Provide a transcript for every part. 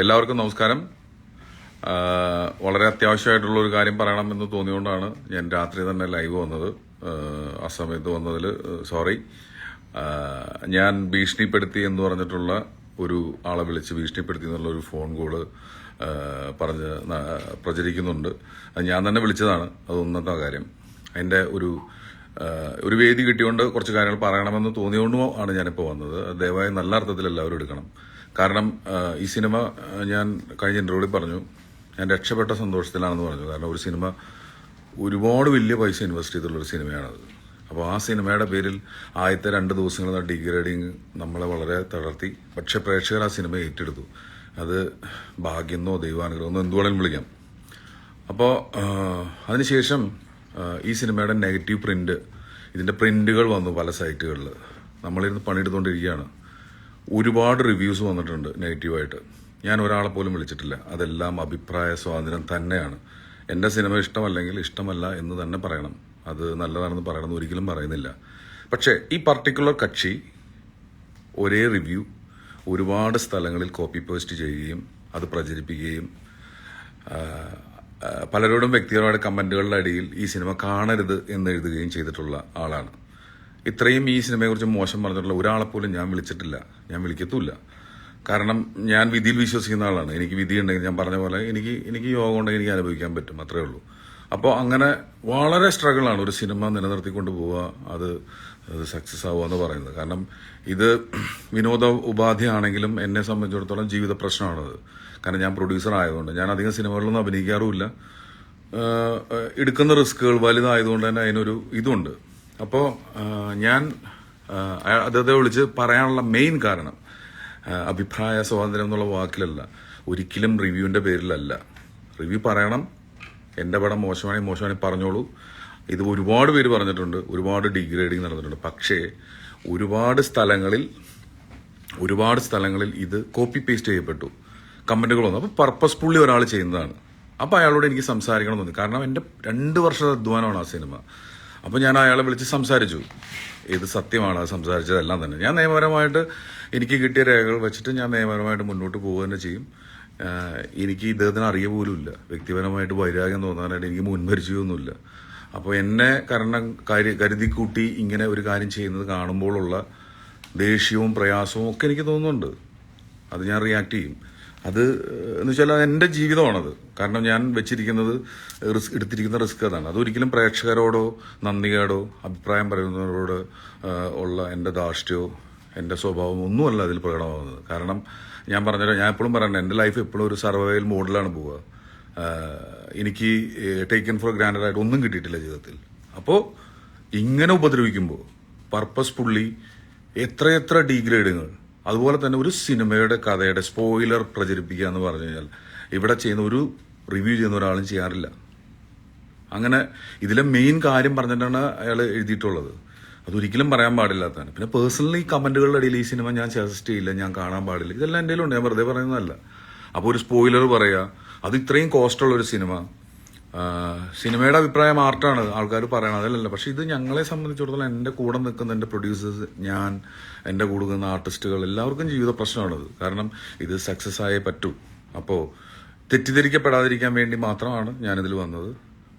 എല്ലാവർക്കും നമസ്കാരം. വളരെ അത്യാവശ്യമായിട്ടുള്ള ഒരു കാര്യം പറയണമെന്ന് തോന്നിയുകൊണ്ടാണ് ഞാൻ രാത്രി തന്നെ ലൈവ് വന്നത്. ആ, സമയത്ത് വന്നതിൽ സോറി. ഞാൻ ഭീഷണിപ്പെടുത്തി എന്ന് പറഞ്ഞിട്ടുള്ള ഒരു ആളെ വിളിച്ച് ഭീഷണിപ്പെടുത്തി എന്നുള്ള ഒരു ഫോൺ കോൾ പറഞ്ഞ് പ്രചരിക്കുന്നുണ്ട്. അത് ഞാൻ തന്നെ വിളിച്ചതാണ്. അത് ഒന്നത്തെ കാര്യം. അതിന്റെ ഒരു ഒരു വേദി കിട്ടിയോണ്ട് കുറച്ച് കാര്യങ്ങൾ പറയണമെന്ന് തോന്നിയോണ്ടും ആണ് ഞാനിപ്പോൾ വന്നത്. ദയവായി നല്ല അർത്ഥത്തിൽ എല്ലാവരും എടുക്കണം. കാരണം ഈ സിനിമ ഞാൻ കഴിഞ്ഞ ഇന്റർവ്യൂവിൽ പറഞ്ഞു ഞാൻ രക്ഷപ്പെട്ട സന്തോഷത്തിലാണെന്ന് പറഞ്ഞു. കാരണം ഒരു സിനിമ ഒരുപാട് വലിയ പൈസ ഇൻവെസ്റ്റ് ചെയ്തിട്ടുള്ള ഒരു സിനിമയാണത്. അപ്പോൾ ആ സിനിമയുടെ പേരിൽ ആദ്യത്തെ രണ്ട് ദിവസങ്ങൾ ഡിഗ്രേഡിങ് നമ്മളെ വളരെ തളർത്തി. പക്ഷേ പ്രേക്ഷകർ ആ സിനിമ ഏറ്റെടുത്തു. അത് ഭാഗ്യമെന്നോ ദൈവാനുഗ്രഹമെന്നോ എന്തുവേണേലും വിളിക്കാം. അപ്പോൾ അതിനുശേഷം ഈ സിനിമയുടെ നെഗറ്റീവ് പ്രിന്റ് ഇതിന്റെ പ്രിന്റുകൾ വന്നു പല സൈറ്റുകളിൽ. നമ്മളിരുന്ന് പണിയെടുത്തുകൊണ്ടിരിക്കുകയാണ് ഒരുപാട് റിവ്യൂസ് വന്നിട്ടുണ്ട് നെഗറ്റീവായിട്ട് ഞാൻ ഒരാളെ പോലും വിളിച്ചിട്ടില്ല. അതെല്ലാം അഭിപ്രായ സ്വാതന്ത്ര്യം തന്നെയാണ്. എന്റെ സിനിമ ഇഷ്ടമല്ലെങ്കിൽ ഇഷ്ടമല്ല എന്ന് തന്നെ പറയണം. അത് നല്ലതാണെന്ന് പറയണമെന്ന് ഒരിക്കലും പറയുന്നില്ല. പക്ഷേ ഈ പർട്ടിക്കുലർ കക്ഷി ഒരേ റിവ്യൂ ഒരുപാട് സ്ഥലങ്ങളിൽ കോപ്പി പേസ്റ്റ് ചെയ്യുകയും അത് പ്രചരിപ്പിക്കുകയും പലരോടും വ്യക്തിപരമായ കമന്റുകളുടെ അടിയിൽ ഈ സിനിമ കാണരുത് എന്ന് എഴുതുകയും ചെയ്തിട്ടുള്ള ആളാണ്. ഇത്രയും ഈ സിനിമയെക്കുറിച്ച് മോശം പറഞ്ഞിട്ടുള്ള ഒരാളെ പോലും ഞാൻ വിളിച്ചിട്ടില്ല. ഞാൻ വിളിക്കത്തുമില്ല. കാരണം ഞാൻ വിധിയിൽ വിശ്വസിക്കുന്ന ആളാണ്. എനിക്ക് വിധി ഉണ്ടെങ്കിൽ ഞാൻ പറഞ്ഞ പോലെ എനിക്ക് എനിക്ക് യോഗം ഉണ്ടെങ്കിൽ എനിക്ക് അനുഭവിക്കാൻ പറ്റും. അത്രേ ഉള്ളൂ. അപ്പോൾ അങ്ങനെ വളരെ സ്ട്രഗിളാണ് ഒരു സിനിമ നിലനിർത്തിക്കൊണ്ട് പോവുക അത് അത് സക്സസ് ആവുക എന്ന് പറയുന്നത്. കാരണം ഇത് വിനോദ ഉപാധിയാണെങ്കിലും എന്നെ സംബന്ധിച്ചിടത്തോളം ജീവിത പ്രശ്നമാണത് കാരണം ഞാൻ പ്രൊഡ്യൂസർ ആയതുകൊണ്ട്. ഞാൻ അധികം സിനിമകളിലൊന്നും അഭിനയിക്കാറുമില്ല. എടുക്കുന്ന റിസ്കുകൾ വലുതായതുകൊണ്ട് തന്നെ അതിനൊരു ഇതുണ്ട്. അപ്പോൾ ഞാൻ അദ്ദേഹത്തെ വിളിച്ച് പറയാനുള്ള മെയിൻ കാരണം അഭിപ്രായ സ്വാതന്ത്ര്യം എന്നുള്ള വാക്കിലല്ല. ഒരിക്കലും റിവ്യൂവിന്റെ പേരിലല്ല. റിവ്യൂ പറയണം. എന്റെ പടം മോശമാണെങ്കിൽ മോശമാണെങ്കിൽ പറഞ്ഞോളൂ. ഇത് ഒരുപാട് പേര് പറഞ്ഞിട്ടുണ്ട്. ഒരുപാട് ഡിഗ്രേഡിങ് നടന്നിട്ടുണ്ട്. പക്ഷേ ഒരുപാട് സ്ഥലങ്ങളിൽ ഒരുപാട് സ്ഥലങ്ങളിൽ ഇത് കോപ്പി പേസ്റ്റ് ചെയ്യപ്പെട്ടു. കമന്റുകൾ വന്നു. അപ്പോൾ പർപ്പസ്ഫുള്ളി ഒരാൾ ചെയ്യുന്നതാണ്. അപ്പോൾ അയാളോട് എനിക്ക് സംസാരിക്കണം തോന്നി. കാരണം എന്റെ രണ്ട് വർഷത്തെ അധ്വാനമാണ് ആ സിനിമ. അപ്പോൾ ഞാൻ അയാളെ വിളിച്ച് സംസാരിച്ചു. ഇത് സത്യമാണ് സംസാരിച്ചതെല്ലാം തന്നെ. ഞാൻ നിയമപരമായിട്ട് എനിക്ക് കിട്ടിയ രേഖകൾ വെച്ചിട്ട് ഞാൻ നിയമപരമായിട്ട് മുന്നോട്ട് പോവുക തന്നെ ചെയ്യും. എനിക്ക് ഇദ്ദേഹത്തിന് അറിയ പോലുമില്ല വ്യക്തിപരമായിട്ട് വൈരാഗ്യം തോന്നാനായിട്ട് എനിക്ക് മുൻപരിചയമൊന്നുമില്ല അപ്പോൾ എന്നെ കാരണം കരു കരുതി കൂട്ടി ഇങ്ങനെ ഒരു കാര്യം ചെയ്യുന്നത് കാണുമ്പോഴുള്ള ദേഷ്യവും പ്രയാസവും ഒക്കെ എനിക്ക് തോന്നുന്നുണ്ട്. അത് ഞാൻ റിയാക്ട് ചെയ്യും. അത് എന്ന് വെച്ചാൽ എന്റെ ജീവിതമാണത്. കാരണം ഞാൻ വെച്ചിരിക്കുന്നത് റിസ്ക് എടുത്തിരിക്കുന്ന റിസ്ക് അതാണ്. അതൊരിക്കലും പ്രേക്ഷകരോടോ നന്ദികേടോ അഭിപ്രായം പറയുന്നവരോട് ഉള്ള എന്റെ ധാർഷ്ട്യമോ എന്റെ സ്വഭാവം ഒന്നുമല്ല അതിൽ പ്രകടമാകുന്നത് കാരണം ഞാൻ പറഞ്ഞല്ലോ ഞാൻ എപ്പോഴും പറയണ്ട എന്റെ ലൈഫ് എപ്പോഴും ഒരു സർവൈവൽ മോഡിലാണ് പോവുക. എനിക്ക് ടേക്കൺ ഫോർ ഗ്രാൻഡഡ് ആയിട്ട് ഒന്നും കിട്ടിയിട്ടില്ല ജീവിതത്തിൽ. അപ്പോൾ ഇങ്ങനെ ഉപദ്രവിക്കുമ്പോൾ പർപ്പസ് പുള്ളി എത്രയെത്ര ഡീഗ്രേഡുകൾ അതുപോലെ തന്നെ ഒരു സിനിമയുടെ കഥയുടെ സ്പോയിലർ പ്രചരിപ്പിക്കുക എന്ന് പറഞ്ഞു കഴിഞ്ഞാൽ ഇവിടെ ചെയ്യുന്ന ഒരു റിവ്യൂ ചെയ്യുന്ന ഒരാളും ചെയ്യാറില്ല. അങ്ങനെ ഇതിലെ മെയിൻ കാര്യം പറഞ്ഞിട്ടാണ് അയാൾ എഴുതിയിട്ടുള്ളത്. അതൊരിക്കലും പറയാൻ പാടില്ലാത്തതാണ്. പിന്നെ പേഴ്സണലി കമന്റുകളുടെ ഇടയിൽ ഈ സിനിമ ഞാൻ സജസ്റ്റ് ചെയ്യില്ല ഞാൻ കാണാൻ പാടില്ല. ഇതെല്ലാം എന്റെ ഉണ്ട് ഞാൻ വെറുതെ പറയുന്നതല്ല. അപ്പോൾ ഒരു സ്പോയിലർ പറയുക അത് ഇത്രയും കോസ്റ്റ് ഉള്ള ഒരു സിനിമ സിനിമയുടെ അഭിപ്രായം ആർട്ടാണ്? ആൾക്കാർ പറയണത് അതല്ലല്ല. പക്ഷെ ഇത് ഞങ്ങളെ സംബന്ധിച്ചിടത്തോളം എന്റെ കൂടെ നിൽക്കുന്ന എന്റെ പ്രൊഡ്യൂസേഴ്സ് ഞാൻ എന്റെ കൂടെ നിൽക്കുന്ന ആർട്ടിസ്റ്റുകൾ എല്ലാവർക്കും ജീവിത പ്രശ്നമാണത്. കാരണം ഇത് സക്സസ് ആയേ പറ്റൂ. അപ്പോൾ തെറ്റിദ്ധരിക്കപ്പെടാതിരിക്കാൻ വേണ്ടി മാത്രമാണ് ഞാനിതിൽ വന്നത്.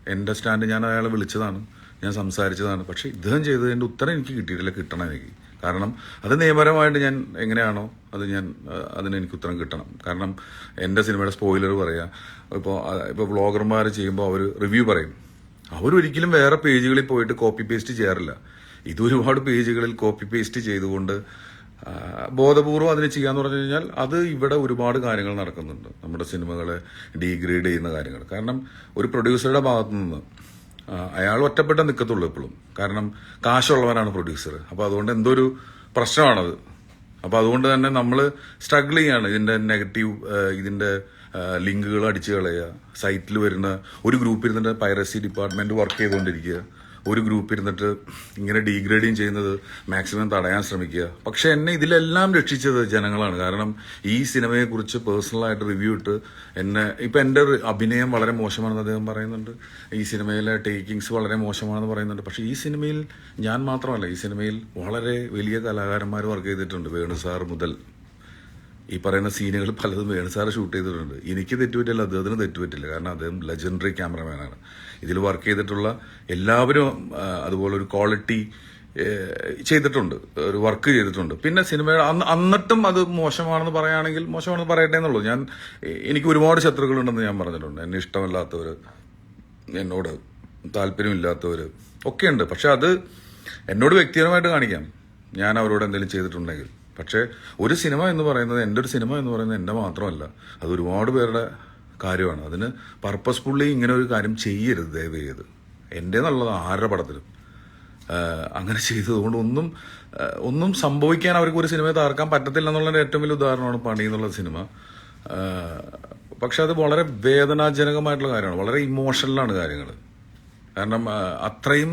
എന്റെ സ്റ്റാൻഡ് ഞാൻ അയാളെ വിളിച്ചതാണ്. ഞാൻ സംസാരിച്ചതാണ്. പക്ഷെ ഇദ്ദേഹം ചെയ്തതിന്റെ ഉത്തരം എനിക്ക് കിട്ടിയിട്ടില്ല കിട്ടണം എനിക്ക്. കാരണം അത് നിയമപരമായിട്ട് ഞാൻ എങ്ങനെയാണോ അത് ഞാൻ അതിന് എനിക്ക് ഉത്തരം കിട്ടണം. കാരണം എന്റെ സിനിമയുടെ സ്പോയിലർ പറയാം ഇപ്പോൾ ഇപ്പോൾ വ്ളോഗർമാർ ചെയ്യുമ്പോൾ അവർ റിവ്യൂ പറയും. അവരൊരിക്കലും വേറെ പേജുകളിൽ പോയിട്ട് കോപ്പി പേസ്റ്റ് ചെയ്യാറില്ല. ഇത് ഒരുപാട് പേജുകളിൽ കോപ്പി പേസ്റ്റ് ചെയ്തുകൊണ്ട് ബോധപൂർവം അതിന് ചെയ്യാന്ന് പറഞ്ഞു കഴിഞ്ഞാൽ അത് ഇവിടെ ഒരുപാട് കാര്യങ്ങൾ നടക്കുന്നുണ്ട്. നമ്മുടെ സിനിമകളെ ഡീഗ്രേഡ് ചെയ്യുന്ന കാര്യങ്ങൾ. കാരണം ഒരു പ്രൊഡ്യൂസറുടെ ഭാഗത്തു നിന്ന് അയാൾ ഒറ്റപ്പെട്ട നിൽക്കത്തുള്ളൂ എപ്പോഴും. കാരണം കാശുള്ളവനാണ് പ്രൊഡ്യൂസർ. അപ്പോൾ അതുകൊണ്ട് എന്തൊരു പ്രശ്നമാണത്? അപ്പോൾ അതുകൊണ്ട് തന്നെ നമ്മൾ സ്ട്രഗിൾ ചെയ്യാണ് ഇതിന്റെ നെഗറ്റീവ് ഇതിന്റെ ലിങ്കുകൾ അടിച്ചു കളയുക. സൈറ്റിൽ വരുന്ന ഒരു ഗ്രൂപ്പ് ഇരുന്നിട്ട് പൈറസി ഡിപ്പാർട്ട്മെന്റ് വർക്ക് ചെയ്തുകൊണ്ടിരിക്കുക. ഒരു ഗ്രൂപ്പ് ഇരുന്നിട്ട് ഇങ്ങനെ ഡീഗ്രേഡിങ് ചെയ്യുന്നത് മാക്സിമം തടയാൻ ശ്രമിക്കുക. പക്ഷെ എന്നെ ഇതിലെല്ലാം രക്ഷിച്ചത് ജനങ്ങളാണ്. കാരണം ഈ സിനിമയെക്കുറിച്ച് പേഴ്സണലായിട്ട് റിവ്യൂ ഇട്ട് എന്നെ ഇപ്പം എന്റെ അഭിനയം വളരെ മോശമാണെന്ന് അദ്ദേഹം പറയുന്നുണ്ട്. ഈ സിനിമയിലെ ടേക്കിങ്സ് വളരെ മോശമാണെന്ന് പറയുന്നുണ്ട്. പക്ഷേ ഈ സിനിമയിൽ ഞാൻ മാത്രമല്ല ഈ സിനിമയിൽ വളരെ വലിയ കലാകാരന്മാർ വർക്ക് ചെയ്തിട്ടുണ്ട്. വേണു സാർ മുതൽ. ഈ പറയുന്ന സീനുകൾ പലതും വേണുസാറ് ഷൂട്ട് ചെയ്തിട്ടുണ്ട്. എനിക്ക് തെറ്റുപറ്റില്ല അദ്ദേഹത്തിന് തെറ്റുപറ്റില്ല. കാരണം അദ്ദേഹം ലെജൻഡറി ക്യാമറമാനാണ്. ഇതിൽ വർക്ക് ചെയ്തിട്ടുള്ള എല്ലാവരും അതുപോലെ ഒരു ക്വാളിറ്റി ചെയ്തിട്ടുണ്ട്. ഒരു വർക്ക് ചെയ്തിട്ടുണ്ട്. പിന്നെ സിനിമ അന്ന് എന്നിട്ടും അത് മോശമാണെന്ന് പറയുകയാണെങ്കിൽ മോശമാണെന്ന് പറയട്ടെ എന്നുള്ളൂ. ഞാൻ എനിക്ക് ഒരുപാട് ശത്രുക്കളുണ്ടെന്ന് ഞാൻ പറഞ്ഞിട്ടുണ്ട്. എന്നെ ഇഷ്ടമല്ലാത്തവർ എന്നോട് താല്പര്യമില്ലാത്തവർ ഒക്കെയുണ്ട്. പക്ഷെ അത് എന്നോട് വ്യക്തിപരമായിട്ട് കാണിക്കാം. ഞാൻ അവരോട് എന്തെങ്കിലും ചെയ്തിട്ടുണ്ടെങ്കിൽ. പക്ഷേ ഒരു സിനിമ എന്ന് പറയുന്നത് എന്റെ ഒരു സിനിമ എന്ന് പറയുന്നത് എന്റെ മാത്രമല്ല. അത് ഒരുപാട് പേരുടെ കാര്യമാണ്. അതിന് പർപ്പസ്ഫുള്ളി ഇങ്ങനെ ഒരു കാര്യം ചെയ്യരുത് ദയവ് ചെയ്ത്. എന്റെ എന്നുള്ളത് ആരുടെ പടത്തിലും. അങ്ങനെ ചെയ്തതുകൊണ്ട് ഒന്നും ഒന്നും സംഭവിക്കാൻ അവർക്ക് ഒരു സിനിമയെ തകർക്കാൻ പറ്റത്തില്ല എന്നുള്ളതിന്റെ ഏറ്റവും വലിയ ഉദാഹരണമാണ് പണി എന്നുള്ള സിനിമ. പക്ഷെ അത് വളരെ വേദനാജനകമായിട്ടുള്ള കാര്യമാണ്. വളരെ ഇമോഷണലാണ് കാര്യങ്ങൾ കാരണം അത്രയും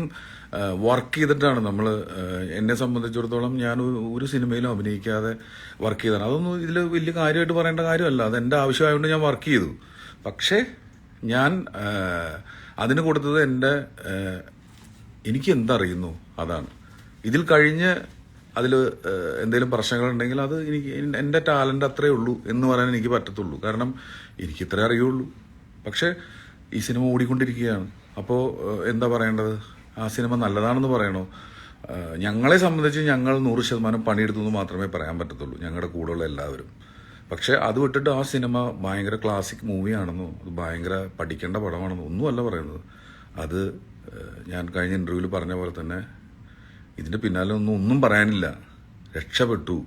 വർക്ക് ചെയ്തിട്ടാണ് നമ്മൾ എന്നെ സംബന്ധിച്ചിടത്തോളം ഞാൻ ഒരു- സിനിമയിലും അഭിനയിക്കാതെ വർക്ക് ചെയ്തതാണ്. അതൊന്നും ഇതിൽ വലിയ കാര്യമായിട്ട് പറയേണ്ട കാര്യമല്ല. അത് എന്റെ ആവശ്യമായതുകൊണ്ട് ഞാൻ വർക്ക് ചെയ്തു. പക്ഷേ ഞാൻ അതിന് കൊടുത്തത് എന്റെ എനിക്ക് എന്തറിയുന്നു അതാണ്. ഇതിൽ കഴിഞ്ഞ് അതിൽ എന്തെങ്കിലും പ്രശ്നങ്ങളുണ്ടെങ്കിൽ അത് എനിക്ക് എന്റെ ടാലന്റ് അത്രേ ഉള്ളൂ എന്ന് പറയാൻ എനിക്ക് പറ്റത്തുള്ളൂ. കാരണം എനിക്ക് ഇത്രേ അറിയുള്ളൂ. പക്ഷേ ഈ സിനിമ ഓടിക്കൊണ്ടിരിക്കുകയാണ്. അപ്പോൾ എന്താ പറയേണ്ടത്? ആ സിനിമ നല്ലതാണെന്ന് പറയണോ? ഞങ്ങളെ സംബന്ധിച്ച് ഞങ്ങൾ നൂറ് ശതമാനം പണിയെടുത്തു എന്ന് മാത്രമേ പറയാൻ പറ്റത്തുള്ളൂ. ഞങ്ങളുടെ കൂടെയുള്ള എല്ലാവരും. പക്ഷെ അത് വിട്ടിട്ട് ആ സിനിമ ഭയങ്കര ക്ലാസിക് മൂവിയാണെന്നോ അത് ഭയങ്കര പഠിക്കേണ്ട പടമാണെന്നോ ഒന്നുമല്ല പറയുന്നത്. അത് ഞാൻ കഴിഞ്ഞ ഇന്റർവ്യൂവിൽ പറഞ്ഞ പോലെ തന്നെ ഇതിന്റെ പിന്നാലെ ഒന്നും ഒന്നും പറയാനില്ല. രക്ഷപ്പെട്ടു.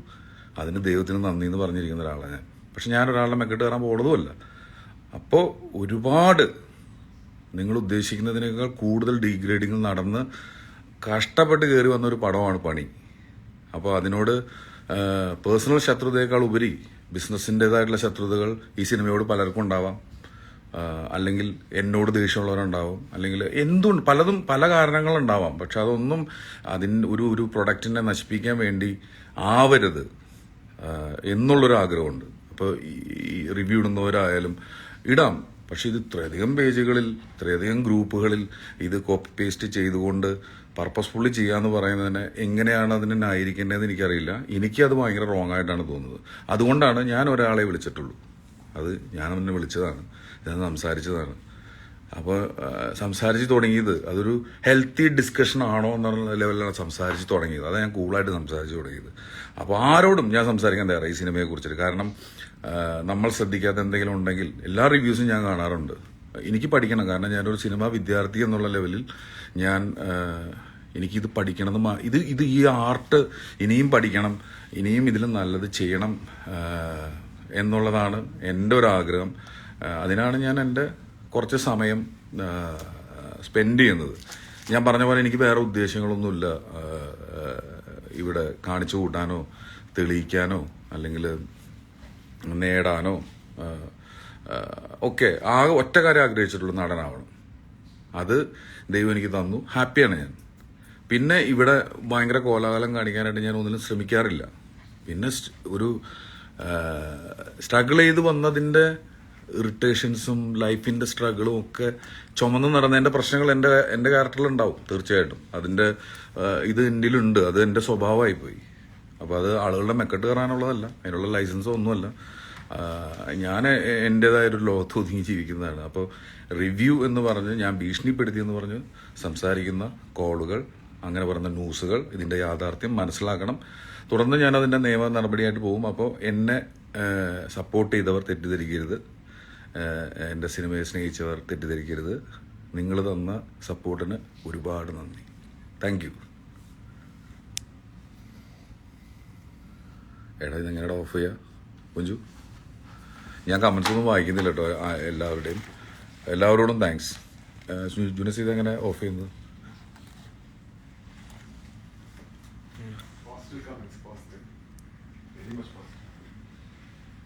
അതിന് ദൈവത്തിന് നന്ദി എന്ന് പറഞ്ഞിരിക്കുന്ന ഒരാളാണ് ഞാൻ. പക്ഷെ ഞാൻ ഒരാളുടെ മെക്കെട്ട് കയറാൻ പോകുന്നതുമല്ല അപ്പോൾ ഒരുപാട് നിങ്ങൾ ഉദ്ദേശിക്കുന്നതിനേക്കാൾ കൂടുതൽ ഡീഗ്രേഡിങ് നടന്ന് കഷ്ടപ്പെട്ട് കയറി വന്ന ഒരു പടമാണ് പണി. അപ്പോൾ അതിനോട് പേഴ്സണൽ ശത്രുതയേക്കാൾ ഉപരി ബിസിനസ്സിന്റെതായിട്ടുള്ള ശത്രുതകൾ ഈ സിനിമയോട് പലർക്കും ഉണ്ടാവാം. അല്ലെങ്കിൽ എന്നോട് ദേഷ്യമുള്ളവരുണ്ടാവും. അല്ലെങ്കിൽ എന്തും പലതും പല കാരണങ്ങളുണ്ടാവാം. പക്ഷെ അതൊന്നും അതിന് ഒരു ഒരു പ്രൊഡക്റ്റിനെ നശിപ്പിക്കാൻ വേണ്ടി ആവരുത് എന്നുള്ളൊരു ആഗ്രഹമുണ്ട് അപ്പോൾ ഈ റിവ്യൂ ഇടുന്നവരായാലും ഇടാം. പക്ഷെ ഇത് ഇത്രയധികം പേജുകളിൽ ഇത്രയധികം ഗ്രൂപ്പുകളിൽ ഇത് കോപ്പി പേസ്റ്റ് ചെയ്തുകൊണ്ട് പർപ്പസ്ഫുള്ളി ചെയ്യാന്ന് പറയുന്നതിന് എങ്ങനെയാണ് അതിനെ ന്യായീകരിക്കേണ്ടതെന്ന് എനിക്കറിയില്ല. എനിക്കത് ഭയങ്കര റോങ് ആയിട്ടാണ് തോന്നുന്നത്. അതുകൊണ്ടാണ് ഞാൻ ഒരാളെ വിളിച്ചിട്ടുള്ളൂ. അത് ഞാൻ എന്നെ വിളിച്ചതാണ്. ഞാൻ സംസാരിച്ചതാണ്. അപ്പോൾ സംസാരിച്ച് തുടങ്ങിയത്. അതൊരു ഹെൽത്തി ഡിസ്കഷൻ ആണോ എന്നുള്ള ലെവലിലാണ് സംസാരിച്ച് തുടങ്ങിയത്. അതാണ് ഞാൻ കൂളായിട്ട് സംസാരിച്ച് തുടങ്ങിയത്. അപ്പോൾ ആരോടും ഞാൻ സംസാരിക്കാൻ തയ്യാറായി ഈ സിനിമയെ കുറിച്ചിട്ട്. കാരണം നമ്മൾ ശ്രദ്ധിക്കാത്ത എന്തെങ്കിലും ഉണ്ടെങ്കിൽ എല്ലാ റിവ്യൂസും ഞാൻ കാണാറുണ്ട്. എനിക്ക് പഠിക്കണം. കാരണം ഞാനൊരു സിനിമാ വിദ്യാർത്ഥി എന്നുള്ള ലെവലിൽ ഞാൻ എനിക്കിത് പഠിക്കണം ഇത് ഇത് ഈ ആർട്ട് ഇനിയും പഠിക്കണം ഇനിയും ഇതിൽ നല്ലത് ചെയ്യണം എന്നുള്ളതാണ് എന്റെ ഒരു ആഗ്രഹം. അതിനാണ് ഞാൻ എന്റെ കുറച്ച് സമയം സ്പെൻഡ് ചെയ്യുന്നത്. ഞാൻ പറഞ്ഞ പോലെ എനിക്ക് വേറെ ഉദ്ദേശങ്ങളൊന്നുമില്ല. ഇവിടെ കാണിച്ചു കൂട്ടാനോ തെളിയിക്കാനോ അല്ലെങ്കിൽ നേടാനോ ഒക്കെ ആകെ ഒറ്റ കാര്യം ആഗ്രഹിച്ചിട്ടുള്ള നടനാവണം. അത് ദൈവം എനിക്ക് തന്നു. ഹാപ്പിയാണ് ഞാൻ. പിന്നെ ഇവിടെ ഭയങ്കര കോലാഹലം കാണിക്കാനായിട്ട് ഞാൻ ഒന്നിനും ശ്രമിക്കാറില്ല. പിന്നെ ഒരു സ്ട്രഗിൾ ചെയ്ത് വന്നതിന്റെ ഇറിറ്റേഷൻസും ലൈഫിന്റെ സ്ട്രഗിളും ഒക്കെ ചുമന്ന് നടന്നതിന്റെ പ്രശ്നങ്ങൾ എന്റെ എന്റെ ക്യാരക്ടറിലുണ്ടാവും തീർച്ചയായിട്ടും. അതിന്റെ ഇത് എന്റിലുണ്ട് അത് എന്റെ സ്വഭാവമായി പോയി. അപ്പോൾ അത് ആളുകളുടെ മെക്കെട്ട് കയറാനുള്ളതല്ല. അതിനുള്ള ലൈസൻസോ ഒന്നുമല്ല. ഞാൻ എന്റെതായൊരു ലോകത്ത് ഒതുങ്ങി ജീവിക്കുന്നതാണ്. അപ്പോൾ റിവ്യൂ എന്ന് പറഞ്ഞ് ഞാൻ ഭീഷണിപ്പെടുത്തി എന്ന് പറഞ്ഞ് സംസാരിക്കുന്ന കോളുകൾ അങ്ങനെ പറഞ്ഞ ന്യൂസുകൾ ഇതിന്റെ യാഥാർത്ഥ്യം മനസ്സിലാക്കണം. തുടർന്ന് ഞാൻ അതിന്റെ നിയമ നടപടിയായിട്ട് പോകും. അപ്പോൾ എന്നെ സപ്പോർട്ട് ചെയ്തവർ തെറ്റിദ്ധരിക്കരുത്. എന്റെ സിനിമയെ സ്നേഹിച്ചവർ തെറ്റിദ്ധരിക്കരുത്. നിങ്ങൾ തന്ന സപ്പോർട്ടിന് ഒരുപാട് നന്ദി. Thank you. എടാ ഇതെങ്ങനെ ഓഫ് ചെയ്യുക കുഞ്ചു ഞാൻ കമൻസ് ഒന്നും വായിക്കുന്നില്ല കേട്ടോ എല്ലാവരുടെയും. എല്ലാവരോടും താങ്ക്സ് ജുനസ് ഇതെങ്ങനെ ഓഫ് ചെയ്യുന്നത്?